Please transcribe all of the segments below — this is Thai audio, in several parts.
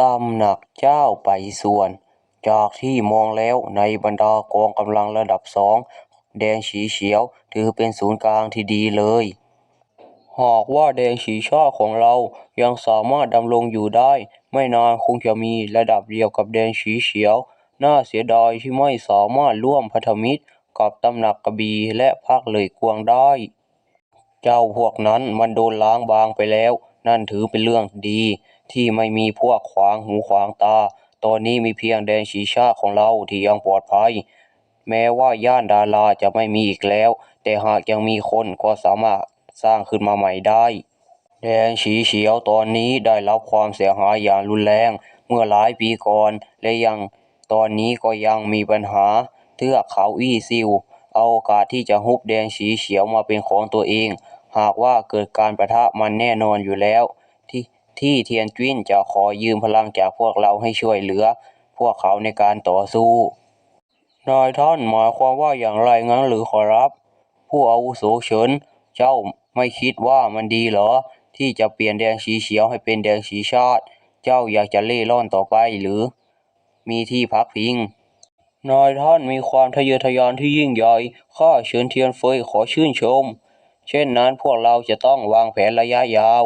ตำหนักเจ้าไปส่วน จากที่มองแล้วในบรรดากองกำลังระดับสองแดงสีเขียวถือเป็นศูนย์กลางที่ดีเลย หากว่าแดงสีชาติของเรายังสามารถดำรงอยู่ได้ ไม่นานคงจะมีระดับเดียวกับแดงสีเขียว น่าเสียดายที่ไม่สามารถร่วมพันธมิตรกับตำหนักกระบีและพรรคเลยกวางได้ เจ้าพวกนั้นมันโดนล้างบางไปแล้ว นั่นถือเป็นเรื่องดี ที่ไม่มีพวกขวางหูขวางตา ตอนนี้มีเพียงแดนชีชาของเราที่ยังปลอดภัย แม้ว่าย่านดาราจะไม่มีอีกแล้ว แต่หากยังมีคนก็สามารถสร้างขึ้นมาใหม่ได้ แดนสีเขียวตอนนี้ได้รับความเสียหายอย่างรุนแรง เมื่อหลายปีก่อนและยังตอนนี้ก็ยังมีปัญหาเทือกเขาอี้ซิวเอาโอกาสที่จะฮุบแดนสีเขียวมาเป็นของตัวเอง หากว่าเกิดการประทะมันแน่นอนอยู่แล้ว ที่ ที่เทียนจิ้นจะขอยืมพลังจากพวกเราให้ช่วยเหลือ พวกเขาในการต่อสู้นายท่านหมายความว่าอย่างไรงั้นหรือขอรับ ผู้อาวุโสเฉินเจ้าไม่คิดว่ามันดีเหรอ ที่จะเปลี่ยนแดงสีเขียวให้เป็นแดงสีชาติ เจ้าอยากจะเล่ร่อนต่อไปหรือ มีที่พักพิงนายท่านมีความทะเยอทะยานที่ยิ่งใหญ่ข้าเฉินเทียนเฟยขอชื่นชม เช่นนั้นพวกเราจะต้องวางแผนระยะยาว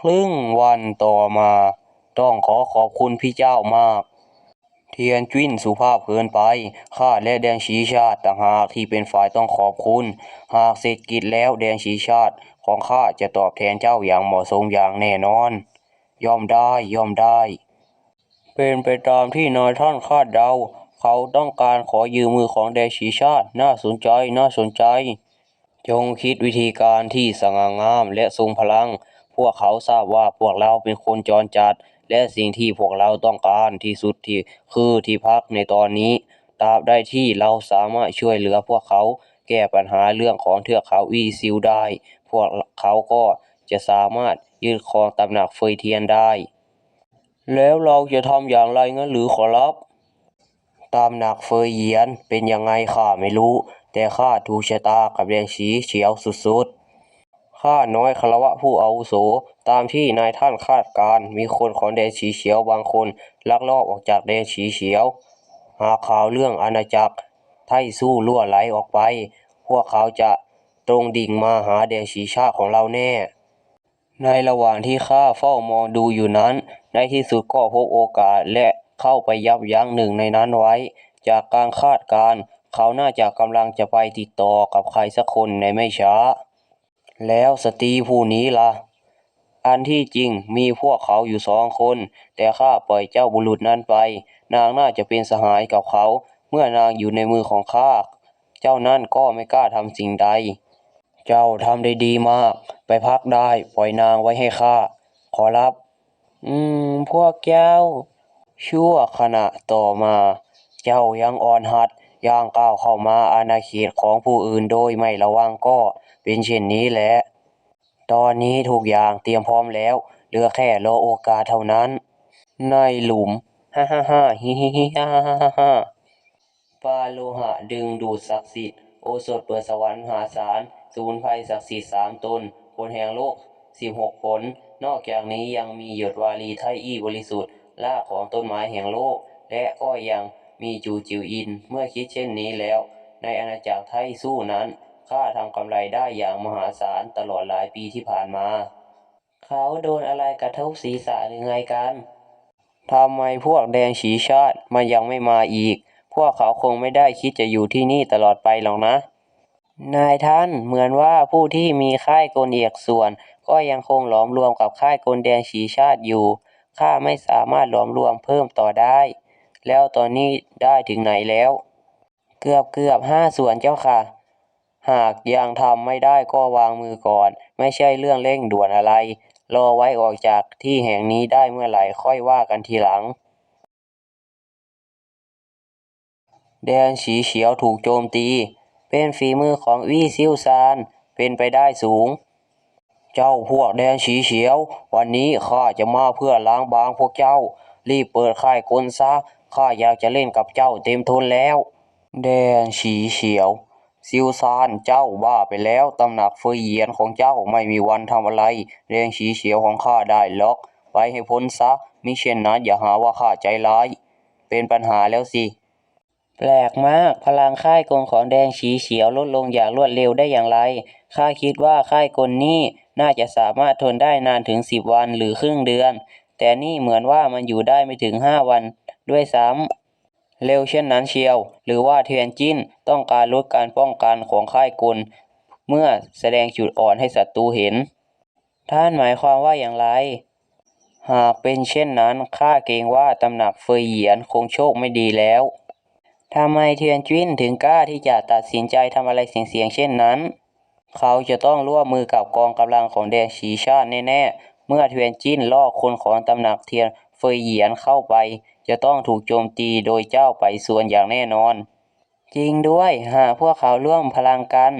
ครึ่งวันต่อมา ต้องขอขอบคุณพี่เจ้ามาก เทียนจิ้นสุภาพเกินไป ข้าและแดงชีชาติต่างหากที่เป็นฝ่ายต้องขอบคุณ หากเสร็จกิจแล้วแดงชีชาติของข้าจะตอบแทนเจ้าอย่างเหมาะสมอย่างแน่นอน ย่อมได้ย่อมได้ เป็นไปตามที่นายท่านคาดเดา เขาต้องการขอยืมมือของแดงชีชาติน่าสนใจน่าสนใจ จงคิดวิธีการที่สง่างามและทรงพลัง พวกเขาทราบว่าพวกเราเป็นคนจรจัด และสิ่งที่พวกเราต้องการที่สุดที่คือที่พักในตอนนี้ตราบใดที่เราสามารถช่วยเหลือพวกเขาแก้ปัญหาเรื่องของเทือกเขาอีซิลได้ พวกเขาก็จะสามารถยึดครองตำหนักเฟยเทียนได้ แล้วเราจะทำอย่างไรงั้นหรือขอรับตามหนักเฟยเยียนเป็นยังไงข้าไม่รู้ แต่ข้าถูกชะตากับแดงสีเฉียวสุดๆ ข้าน้อยคารวะผู้อาวุโส ตามที่นายท่านคาดการ มีคนของแดนสีเขียวบางคน ลักลอบออกจากแดนสีเขียว หากข่าวเรื่องอาณาจักร ไทสู้รั่วไหลออกไป พวกเขาจะตรงดิ่งมาหาแดนสีชาติของเราแน่ ในระหว่างที่ข้าเฝ้ามองดูอยู่นั้น ในที่สุดก็พบโอกาสและเข้าไปยับยั้งหนึ่งในนั้นไว้ จากการคาดการ เขาน่าจะกำลังจะไปติดต่อกับใครสักคนในไม่ช้า แล้วสตรีผู้นี้ล่ะ อันที่จริงมีพวกเขาอยู่สองคน แต่ข้าปล่อยเจ้าบุรุษนั้นไป นางน่าจะเป็นสหายกับเขา เมื่อนางอยู่ในมือของข้า เจ้านั่นก็ไม่กล้าทำสิ่งใด เจ้าทำได้ดีมาก ไปพักได้ ปล่อยนางไว้ให้ข้า ขอรับ อืม พวกเจ้า ชั่วขณะต่อมา เจ้ายังอ่อนหัด ย่างก้าวเข้ามาอาณาเขตของผู้อื่นโดยไม่ระวังก็เป็นเช่นนี้แหละ ตอนนี้ทุกอย่างเตรียมพร้อมแล้ว เหลือแค่รอโอกาสเท่านั้น ในหลุมฮ่าฮ่าฮ่าฮิฮิฮิฮ่าฮ่าฮ่าฮ่าปาโลหะดึงดูดศักดิ์สิทธิ์โอสถเปิดสวรรค์หาศาลศูนย์ภัยศักดิ์สิทธิ์สามตนผลแห่งโลกสิบหกผล นอกจากนี้ยังมีหยดวาลีไทยอี้บริสุทธิ์ราของต้นไม้แห่งโลก และก็ยัง มีจูจิวอิน เมื่อคิดเช่นนี้แล้ว ในอาณาจักรไทยสู้นั้นข้าทำกำไรได้อย่างมหาศาลตลอดหลายปีที่ผ่านมา เขาโดนอะไรกระทบศีรษะหรือไงกันทำไมพวกแดงฉีชาติมันยังไม่มาอีก พวกเขาคงไม่ได้คิดจะอยู่ที่นี่ตลอดไปหรอกนะ นายท่านเหมือนว่าผู้ที่มีค่ายกลเอกส่วน ก็ยังคงหลอมรวมกับค่ายกลแดงฉีชาติอยู่ข้าไม่สามารถหลอมรวมเพิ่มต่อได้ แล้วตอนนี้ได้ถึงไหนแล้ว เกือบเกือบห้าส่วนเจ้าค่ะ หากยังทำไม่ได้ก็วางมือก่อน ไม่ใช่เรื่องเร่งด่วนอะไร รอไว้ออกจากที่แห่งนี้ได้เมื่อไหร่ค่อยว่ากันทีหลัง แดนสีเขียวถูกโจมตี เป็นฝีมือของวี่ซิวซานเป็นไปได้สูง เจ้าพวกแดนสีเขียว วันนี้ข้าจะมาเพื่อล้างบางพวกเจ้า รีบเปิดค่ายกลซะ ข้าอยากจะเล่นกับเจ้าเต็มทนแล้ว แดนสีเขียว ซิวซานเจ้าบ้าไปแล้วตำหนักเฟยเยียนของเจ้าไม่มีวันทำอะไร แดงสีเขียวของข้าได้ล็อก ไปให้พ้นซะมิเช่นนั้นอย่าหาว่าข้าใจร้าย เป็นปัญหาแล้วสิ แปลกมากพลังค่ายกลของแดงสีเขียวลดลงอย่างรวดเร็วได้อย่างไรข้าคิดว่าค่ายกลนี้น่าจะสามารถทนได้นานถึงสิบวันหรือครึ่งเดือน แต่นี่เหมือนว่ามันอยู่ได้ไม่ถึงห้าวัน ด้วยซ้ำเร็วเช่นนั้นเชียว หรือว่าเทียนจินต้องการลดการป้องกันของค่ายกล เมื่อแสดงจุดอ่อนให้ศัตรูเห็น ท่านหมายความว่าอย่างไร หากเป็นเช่นนั้นข้าเกรงว่าตำหนักเฟยเหยียนคงโชคไม่ดีแล้วทำไมเทียนจินถึงกล้าที่จะตัดสินใจทำอะไรเสี่ยงๆเช่นนั้น เขาจะต้องร่วมมือกับกองกำลังของแดงฉีชาติแน่ๆ เมื่อเทียนจิ้นล่อคนของตำหนักเทียนเฟยเหยียนเข้าไป จะต้องถูกโจมตีโดยเจ้าไปส่วนอย่างแน่นอน จริงด้วยหากพวกเขาร่วมพลังกัน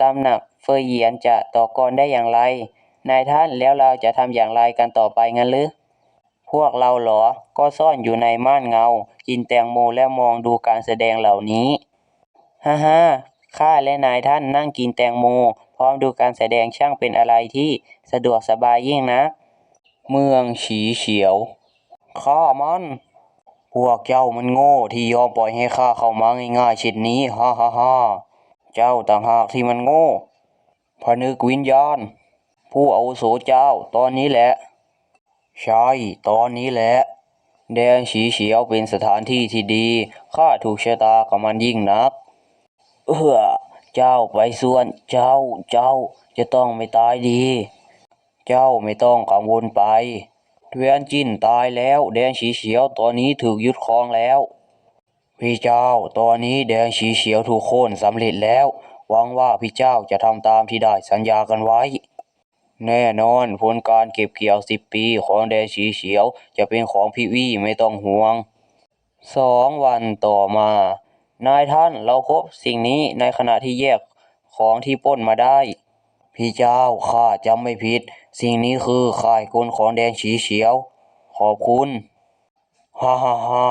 ตำหนักเฟยเหยียนจะต่อกรได้อย่างไร นายท่านแล้วเราจะทำอย่างไรกันต่อไปงั้นหรือพวกเราหรอก็ซ่อนอยู่ในม่านเงา กินแตงโมและมองดูการแสดงเหล่านี้ฮ่าฮ่าข้าและนายท่านนั่งกินแตงโม พร้อมดูการแสดงช่างเป็นอะไรที่สะดวกสบายยิ่งนะ เมืองฉีเฉียว ข้ามัน พวกเจ้ามันโง่ที่ยอมปล่อยให้ข้าเข้ามาง่ายๆเช่นนี้ ฮ่าฮ่าฮ่าเจ้าต่างหากที่มันโง่พนึกวิญญาณ ผู้อาวุโสเจ้าตอนนี้แหละ ใช่ ตอนนี้แหละ แดนฉีเฉียวเป็นสถานที่ที่ดี ข้าถูกชะตากับมันยิ่งนัก เออ เจ้าไปส่วน เจ้า เจ้าจะต้องไม่ตายดี เจ้าไม่ต้องกังวลไปเทวียนจินตายแล้ว แดนฉีเฉียวตอนนี้ถูกยึดครองแล้ว พี่เจ้าตอนนี้แดนฉีเฉียวถูกโค่นสำเร็จแล้ว หวังว่าพี่เจ้าจะทำตามที่ได้สัญญากันไว้ แน่นอนผลการเก็บเกี่ยวสิบปีของแดนสีเขียวจะเป็นของพี่วี่ไม่ต้องห่วงสองวันต่อมา นายท่านเราพบสิ่งนี้ในขณะที่แยกของที่ปล้นมาได้ พี่เจ้าข้าจำไม่ผิด สิ่งนี้คือข่ายกลของแดนสีเขียว ขอบคุณฮ่าฮ่าฮ่า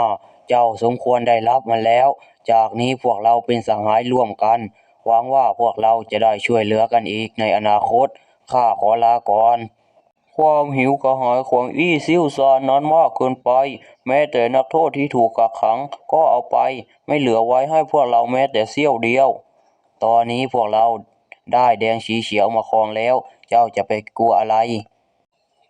เจ้าสมควรได้รับมันแล้ว จากนี้พวกเราเป็นสหายร่วมกัน หวังว่าพวกเราจะได้ช่วยเหลือกันอีกในอนาคต ข้าขอลาก่อน ความหิวกระหายของอี้ซิ่วซานนั้นมากเกินไป แม้แต่นักโทษที่ถูกกักขังก็เอาไปไม่เหลือไว้ให้พวกเราแม้แต่เสี้ยวเดียว ตอนนี้พวกเราได้แดงสีเขียวมาครองแล้ว เจ้าจะไปกลัวอะไร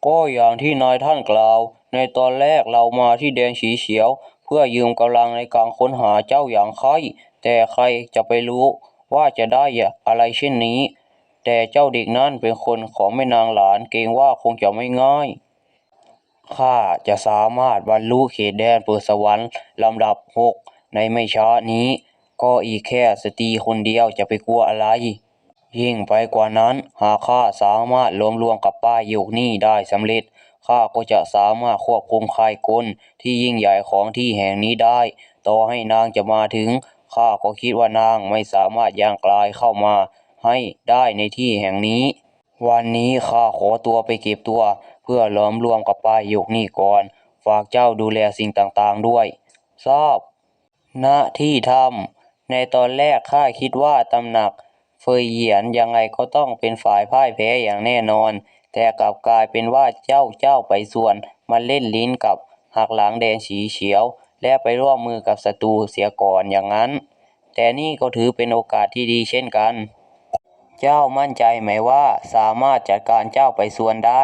ก็อย่างที่นายท่านกล่าว ในตอนแรกเรามาที่แดงสีเขียว เพื่อยืมกำลังในการค้นหาเจ้าอย่างใครแต่ใครจะไปรู้ว่าจะได้อะไรเช่นนี้ แต่เจ้าเด็กนั้นเป็นคนของแม่นางหลานเกรงว่าคงจะไม่ง่ายข้าจะสามารถบรรลุเขตแดนเปิดสวรรค์ลำดับหกในไม่ช้านี้ ก็อีกแค่สตรีคนเดียวจะไปกลัวอะไร ยิ่งไปกว่านั้น หากข้าสามารถรวมรวมกับป้ายโยกนี้ได้สำเร็จข้าก็จะสามารถควบคุมค่ายกลที่ยิ่งใหญ่ของที่แห่งนี้ได้ ต่อให้นางจะมาถึงข้าก็คิดว่านางไม่สามารถย่างกลายเข้ามา ให้ได้ในที่แห่งนี้ วันนี้ข้าขอตัวไปเก็บตัว เพื่อล้อมรวมกับป้ายยกนี่ก่อน ฝากเจ้าดูแลสิ่งต่างๆด้วย ทราบณที่ถ้ำในตอนแรกข้าคิดว่าตำหนัก เฟยเหยียนยังไงก็ต้องเป็นฝ่ายพ่ายแพ้อย่างแน่นอน แต่กลับกลายเป็นว่าเจ้าเจ้าไปส่วนมาเล่นลิ้นกับหักหลังแดงสีเขียว และไปร่วมมือกับศัตรูเสียก่อนอย่างนั้น แต่นี่ก็ถือเป็นโอกาสที่ดีเช่นกัน เจ้ามั่นใจไหมว่าสามารถจัดการเจ้าไปส่วนได้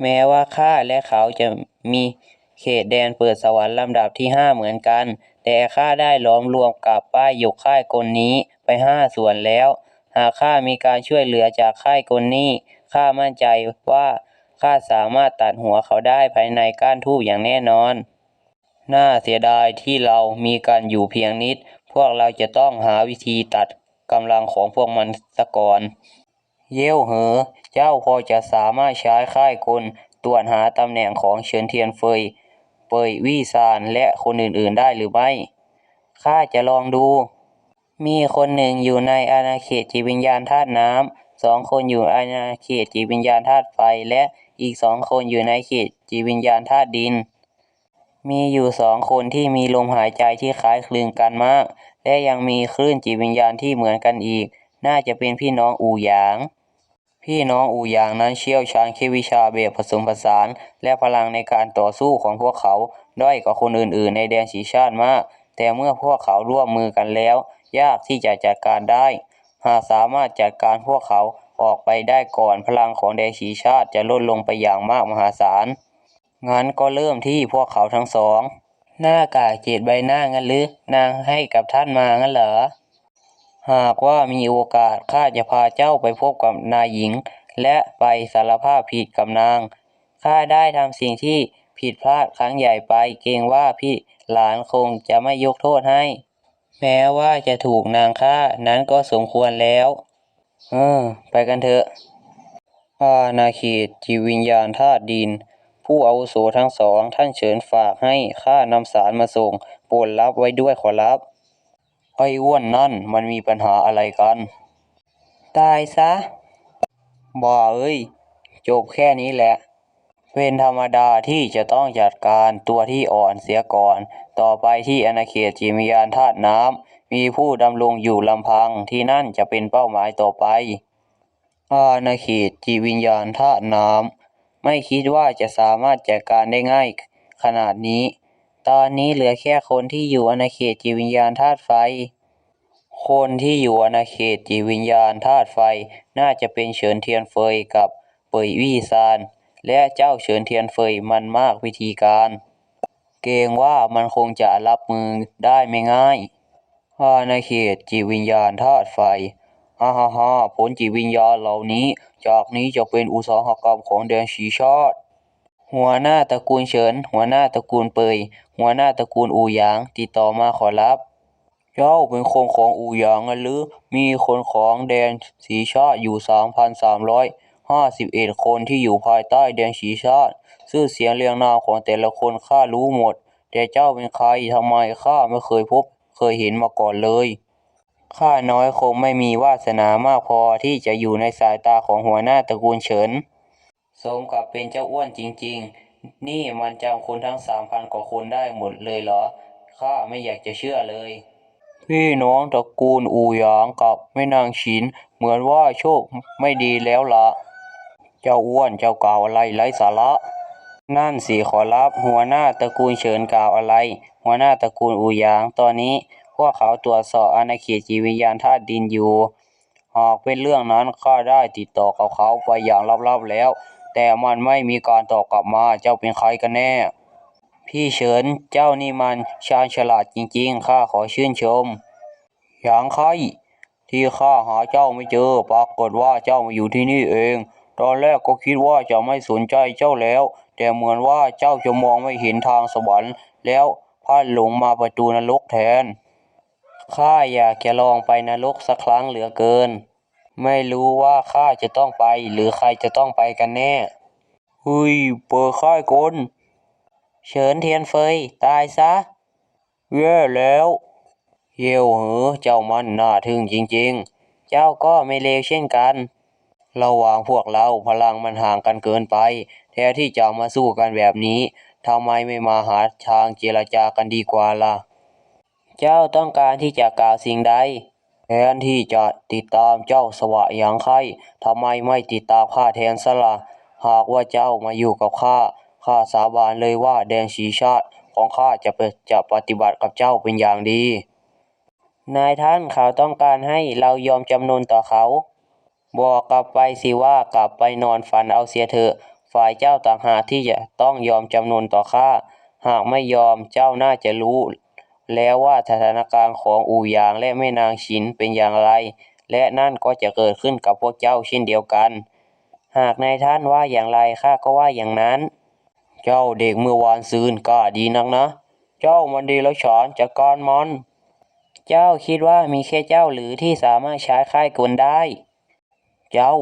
แม้ว่าข้าและเขาจะมีเขตแดนเปิดสวรรค์ลำดับที่ห้าเหมือนกัน แต่ข้าได้ล้อมรวมกับป้ายยกค่ายกลนี้ไปห้าส่วนแล้ว หากข้ามีการช่วยเหลือจากค่ายกลนี้ข้ามั่นใจว่าข้าสามารถตัดหัวเขาได้ภายในก้านทูบอย่างแน่นอน น่าเสียดายที่เรามีกันอยู่เพียงนิด พวกเราจะต้องหาวิธีตัด กำลังของพวกมันซะก่อน เย่วเหอ เจ้าพอจะสามารถใช้ค่ายกลตรวจหาตำแหน่งของเฉินเทียนเฟย เปยวี่ซานและคนอื่นๆได้หรือไม่ ข้าจะลองดู มีคนหนึ่งอยู่ในอาณาเขตจิตวิญญาณธาตุน้ำสองคนอยู่อาณาเขตจิตวิญญาณธาตุไฟ และอีกสองคนอยู่ในเขตจิตวิญญาณธาตุดิน มีอยู่สองคนที่มีลมหายใจที่คล้ายคลึงกันมาก และยังมีคลื่นจิตวิญญาณที่เหมือนกันอีก น่าจะเป็นพี่น้องอูหยาง พี่น้องอูหยางนั้นเชี่ยวชาญแค่วิชาแบบผสมผสาน และพลังในการต่อสู้ของพวกเขาด้อยกว่าคนอื่นๆ ในแดนสีชาติมาก แต่เมื่อพวกเขาร่วมมือกันแล้ว ยากที่จะจัดการได้ หากสามารถจัดการพวกเขาออกไปได้ก่อนพลังของแดนสีชาติจะลดลงไปอย่างมากมหาศาลงั้นก็เริ่มที่พวกเขาทั้งสอง หน้ากากเจ็ดใบหน้างั้นหรือนางให้กับท่านมางั้นเหรอ หากว่ามีโอกาสข้าจะพาเจ้าไปพบกับนายหญิง และไปสารภาพผิดกับนางข้าได้ทำสิ่งที่ผิดพลาดครั้งใหญ่ไป เกรงว่าพี่หลานคงจะไม่ยกโทษให้ แม้ว่าจะถูกนางฆ่านั้นก็สมควรแล้วเออไปกันเถอะอาณาเขตจิวิญญาณธาตุดิน ผู้อาวุโสทั้งสอง ท่านเชิญฝากให้ข้านำสารมาส่ง โปรดรับไว้ด้วยขอรับ ไอ้อ้วนนั่นมันมีปัญหาอะไรกัน ตายซะบ้าเอ้ย จบแค่นี้แหละ เป็นธรรมดาที่จะต้องจัดการตัวที่อ่อนเสียก่อน ต่อไปที่อาณาเขตจิตวิญญาณธาตุน้ำมีผู้ดำรงอยู่ลำพังที่นั่นจะเป็นเป้าหมายต่อไปอาณาเขตจิวิญญาณธาตุน้ำ ไม่คิดว่าจะสามารถจัดการได้ง่ายขนาดนี้ ตอนนี้เหลือแค่คนที่อยู่อาณาเขตจิตวิญญาณธาตุไฟ คนที่อยู่อาณาเขตจิตวิญญาณธาตุไฟ น่าจะเป็นเฉินเทียนเฟยกับเป่ยวี่ซาน และเจ้าเฉินเทียนเฟยมันมากวิธีการ เกรงว่ามันคงจะรับมือได้ไม่ง่ายอาณาเขตจิตวิญญาณธาตุไฟ ฮ่าฮ่าฮ่าผลจิตวิญญาณเหล่านี้ จากนี้จะเป็นอุตสาหกรรมของแดนสีชาติหัวหน้าตระกูลเฉิน หัวหน้าตระกูลเปย หัวหน้าตระกูลอูหยาง ติดต่อมาขอรับ เจ้าเป็นคนของอูหยางหรือ มีคนของแดนสีชาติอยู่ 3,351 คนที่อยู่ภายใต้แดนสีชาติชื่อเสียงเรียงนามของแต่ละคนข้ารู้หมด แต่เจ้าเป็นใครทำไมข้าไม่เคยพบ เคยเห็นมาก่อนเลย ข้าน้อยคงไม่มีวาสนามากพอที่จะอยู่ในสายตาของหัวหน้าตระกูลเฉิน สมกับเป็นเจ้าอ้วนจริง ๆ นี่มันจำคนทั้งสามพันกว่าคนได้หมดเลยเหรอ ข้าไม่อยากจะเชื่อเลย พี่น้องตระกูลอูหยางกับแม่นางฉิน เหมือนว่าโชคไม่ดีแล้วละเจ้าอ้วนเจ้ากล่าวอะไรไร้สาระ นั่นสิขอรับหัวหน้าตระกูลเฉินกล่าวอะไร หัวหน้าตระกูลอูหยางตอนนี้ พวกเขาตรวจสอบอาณาเขตจิตวิญญาณธาตุดินอยู่ หากเป็นเรื่องนั้นข้าได้ติดต่อกับเขาไปอย่างลับๆแล้ว แต่มันไม่มีการตอบกลับมาเจ้าเป็นใครกันแน่ พี่เฉินเจ้านี่มันชาญฉลาดจริงๆข้าขอชื่นชม อย่างใครที่ข้าหาเจ้าไม่เจอ ปรากฏว่าเจ้ามาอยู่ที่นี่เอง ตอนแรกก็คิดว่าจะไม่สนใจเจ้าแล้ว แต่เหมือนว่าเจ้าจะมองไม่เห็นทางสวรรค์แล้วพลาดหลงมาประตูนรกแทน ข้าอยากจะลองไปนรกสักครั้งเหลือเกิน ไม่รู้ว่าข้าจะต้องไปหรือใครจะต้องไปกันแน่เฮ้ยเปิดค่ายกลเฉินเทียนเฟยตายซะแย่แล้วเยี่ยวเหอเจ้ามันน่าทึ่งจริงๆ เจ้าก็ไม่เลวเช่นกัน ระหว่างพวกเราพลังมันห่างกันเกินไป แทนที่จะมาสู้กันแบบนี้ทำไมไม่มาหาทางเจรจากันดีกว่าล่ะ เจ้าต้องการที่จะกล่าวสิ่งใด แทนที่จะติดตามเจ้าสวะอย่างใครทำไมไม่ติดตามข้าแทนซะละ่ะหากว่าเจ้ามาอยู่กับข้าข้าสาบานเลยว่าแดนสีชาติของข้าจะเปจะปฏิบัติกับเจ้าเป็นอย่างดี นายท่านเขาต้องการให้เรายอมจำนนต่อเขา บอกกลับไปสิว่ากลับไปนอนฝันเอาเสียเถอะ ฝ่ายเจ้าต่างหากที่จะต้องยอมจำนนต่อข้าหากไม่ยอมเจ้าน่าจะรู้ แล้วว่าสถานการณ์ของอู่หยางและแม่นางฉินเป็นอย่างไร และนั่นก็จะเกิดขึ้นกับพวกเจ้าเช่นเดียวกัน หากนายท่านว่าอย่างไรข้าก็ว่าอย่างนั้น เจ้าเด็กเมื่อวานซืนกล้าดีนักนะ เจ้ามันดีแล้วฉานจัดการมัน เจ้าคิดว่ามีแค่เจ้าหรือที่สามารถใช้ค่ายกลได้ เจ้า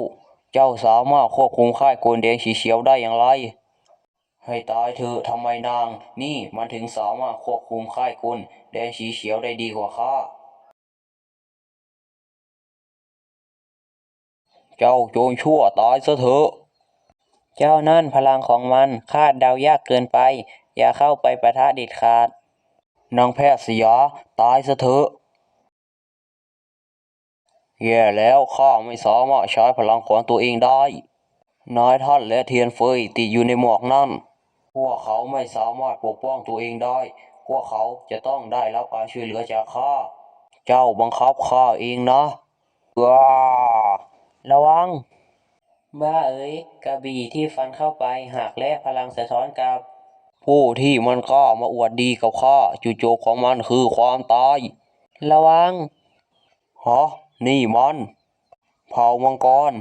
เจ้าสามารถควบคุมค่ายกลแดงสีเขียวได้อย่างไร ให้ตายเถอะทำไมนาง นี่มันถึงสามารถควบคุมค่ายกลแดงสีเขียวได้ดีกว่าข้า เจ้าโจรชั่วตายซะเถอะ เจ้านั่นพลังของมันคาดเดายากเกินไป อย่าเข้าไปประทะเด็ดขาด นางแพทย์เสียตายซะเถอะ แย่แล้วข้าไม่สามารถใช้พลังของตัวเองได้นายท่านและเทียนเฟยติดอยู่ในหมวกนั่น พวกเขาไม่สามารถปกป้องตัวเองได้ พวกเขาจะต้องได้รับการช่วยเหลือจากข้า เจ้าบังคับข้าเองนะว้าระวัง บ้าเอ๋ยกระบี่ที่ฟันเข้าไปหักและพลังสะท้อนกลับ ผู้ที่มันกล้ามาอวดดีกับข้าจุดจบของมันคือความตาย ระวังฮะนี่มัน เผ่ามังกร